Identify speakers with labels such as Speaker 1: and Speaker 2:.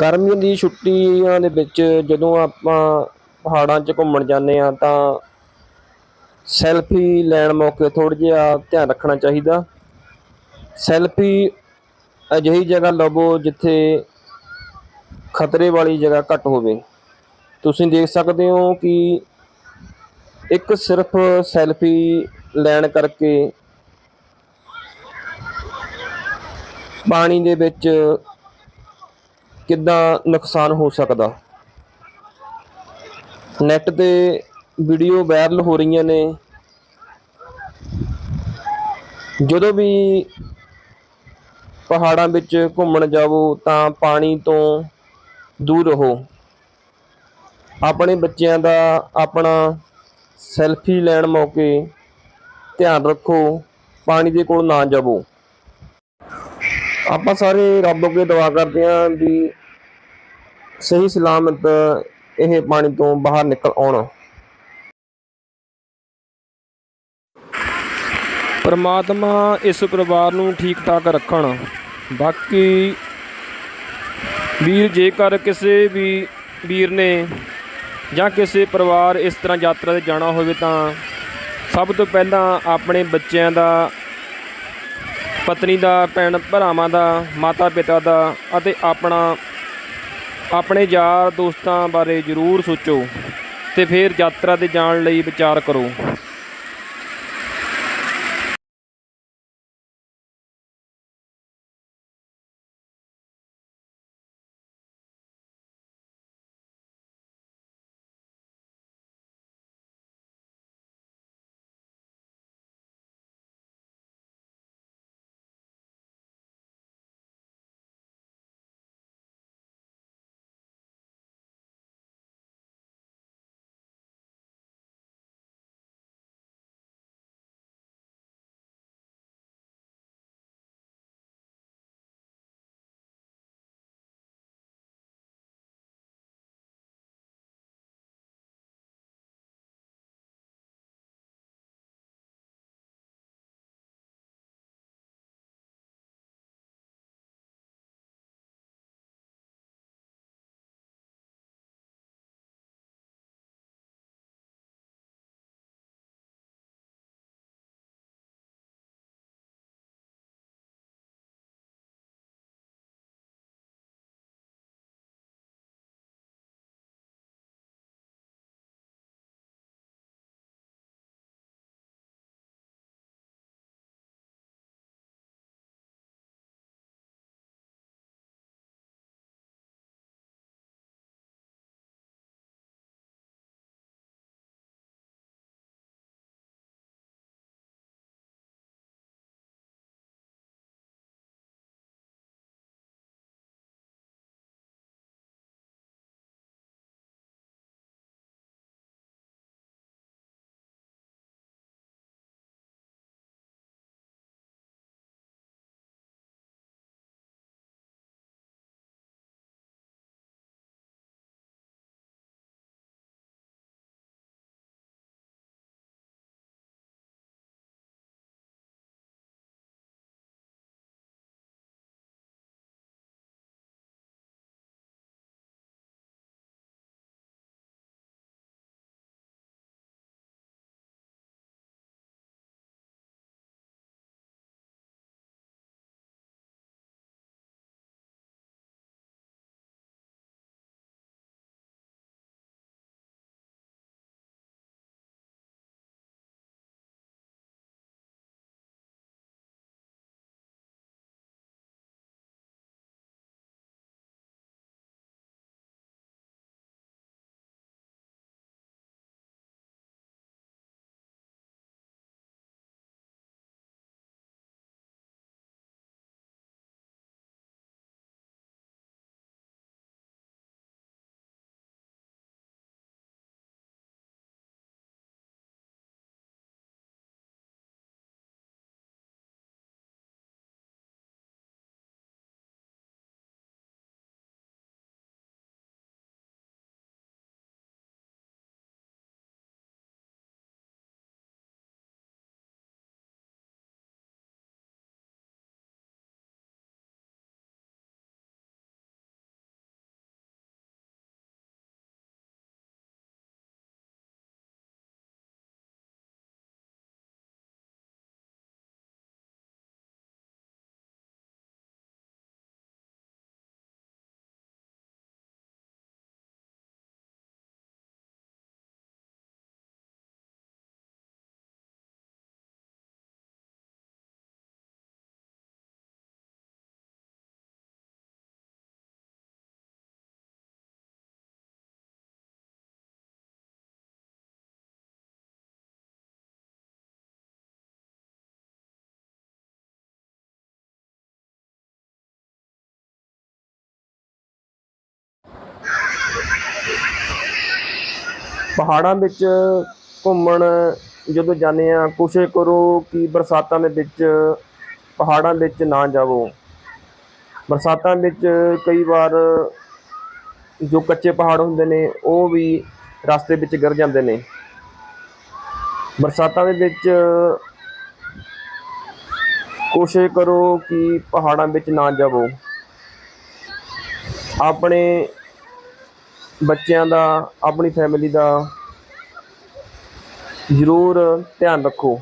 Speaker 1: ਗਰਮੀਆਂ ਦੀ ਛੁੱਟੀਆਂ ਦੇ ਵਿੱਚ ਜਦੋਂ ਆਪਾਂ ਪਹਾੜਾਂ 'ਚ ਘੁੰਮਣ ਜਾਂਦੇ ਆ ਤਾਂ ਸੈਲਫੀ ਲੈਣ ਮੌਕੇ ਥੋੜ੍ਹਾ ਜਿਹਾ ਧਿਆਨ ਰੱਖਣਾ ਚਾਹੀਦਾ। ਸੈਲਫੀ ਅਜਿਹੀ ਜਗ੍ਹਾ ਲਵੋ ਜਿੱਥੇ ਖਤਰੇ ਵਾਲੀ ਜਗ੍ਹਾ ਘੱਟ ਹੋਵੇ। ਤੁਸੀਂ ਦੇਖ ਸਕਦੇ ਹੋ ਕਿ ਇੱਕ ਸਿਰਫ ਸੈਲਫੀ ਲੈਣ ਕਰਕੇ ਪਾਣੀ ਦੇ ਵਿੱਚ ਕਿੱਦਾਂ ਨੁਕਸਾਨ ਹੋ ਸਕਦਾ? ਨੈੱਟ ਤੇ ਵੀਡੀਓ ਵਾਇਰਲ ਹੋ ਰਹੀਆਂ ਨੇ। ਜਦੋਂ ਵੀ ਪਹਾੜਾਂ ਵਿੱਚ ਘੁੰਮਣ ਜਾਵੋ, ਤਾਂ ਪਾਣੀ ਤੋਂ ਦੂਰ ਰਹੋ। ਆਪਣੇ ਬੱਚਿਆਂ ਦਾ ਆਪਣਾ ਸੈਲਫੀ ਲੈਣ ਮੌਕੇ ਧਿਆਨ ਰੱਖੋ। ਪਾਣੀ ਦੇ ਕੋਲ ਨਾ ਜਾਵੋ। ਆਪਾਂ ਸਾਰੇ ਰੱਬ ਅੱਗੇ ਦੁਆ ਕਰਦੇ ਹਾਂ ਵੀ ਸਹੀ ਸਲਾਮਤ ਇਹ ਪਾਣੀ ਤੋਂ ਬਾਹਰ ਨਿਕਲ ਆਉਣ। ਪਰਮਾਤਮਾ ਇਸ ਪਰਿਵਾਰ ਨੂੰ ਠੀਕ ਠਾਕ ਰੱਖਣ। ਬਾਕੀ ਵੀਰ ਜੇਕਰ ਕਿਸੇ ਵੀ ਵੀਰ ਨੇ ਜਾਂ ਕਿਸੇ ਪਰਿਵਾਰ ਇਸ ਤਰ੍ਹਾਂ ਯਾਤਰਾ ਤੇ ਜਾਣਾ ਹੋਵੇ ਤਾਂ ਸਭ ਤੋਂ ਪਹਿਲਾਂ ਆਪਣੇ ਬੱਚਿਆਂ ਦਾ ਪਤਨੀ ਦਾ, ਭੈਣ ਭਰਾਵਾਂ ਦਾ ਮਾਤਾ ਪਿਤਾ ਦਾ ਅਤੇ ਆਪਣਾ, ਆਪਣੇ ਯਾਰ ਦੋਸਤਾਂ ਬਾਰੇ ਜ਼ਰੂਰ ਸੋਚੋ ਤੇ ਫਿਰ ਯਾਤਰਾ ਤੇ ਜਾਣ ਲਈ ਵਿਚਾਰ ਕਰੋ। ਪਹਾੜਾਂ ਵਿੱਚ ਘੁੰਮਣ ਜਦੋਂ ਜਾਂਦੇ ਆ ਕੋਸ਼ਿਸ਼ ਕਰੋ ਕਿ ਬਰਸਾਤਾਂ ਦੇ ਵਿੱਚ ਪਹਾੜਾਂ ਵਿੱਚ ਨਾ ਜਾਵੋ। ਬਰਸਾਤਾਂ ਵਿੱਚ ਕਈ ਵਾਰ ਜੋ ਕੱਚੇ ਪਹਾੜ ਹੁੰਦੇ ਨੇ, ਉਹ ਵੀ ਰਸਤੇ ਵਿੱਚ ਗਿਰ ਜਾਂਦੇ ਨੇ। ਬਰਸਾਤਾਂ ਦੇ ਵਿੱਚ ਕੋਸ਼ਿਸ਼ ਕਰੋ ਕਿ ਪਹਾੜਾਂ ਵਿੱਚ ਨਾ ਜਾਵੋ। ਆਪਣੇ ਬੱਚਿਆਂ ਦਾ ਆਪਣੀ ਫੈਮਿਲੀ ਦਾ ਜ਼ਰੂਰ ਧਿਆਨ ਰੱਖੋ।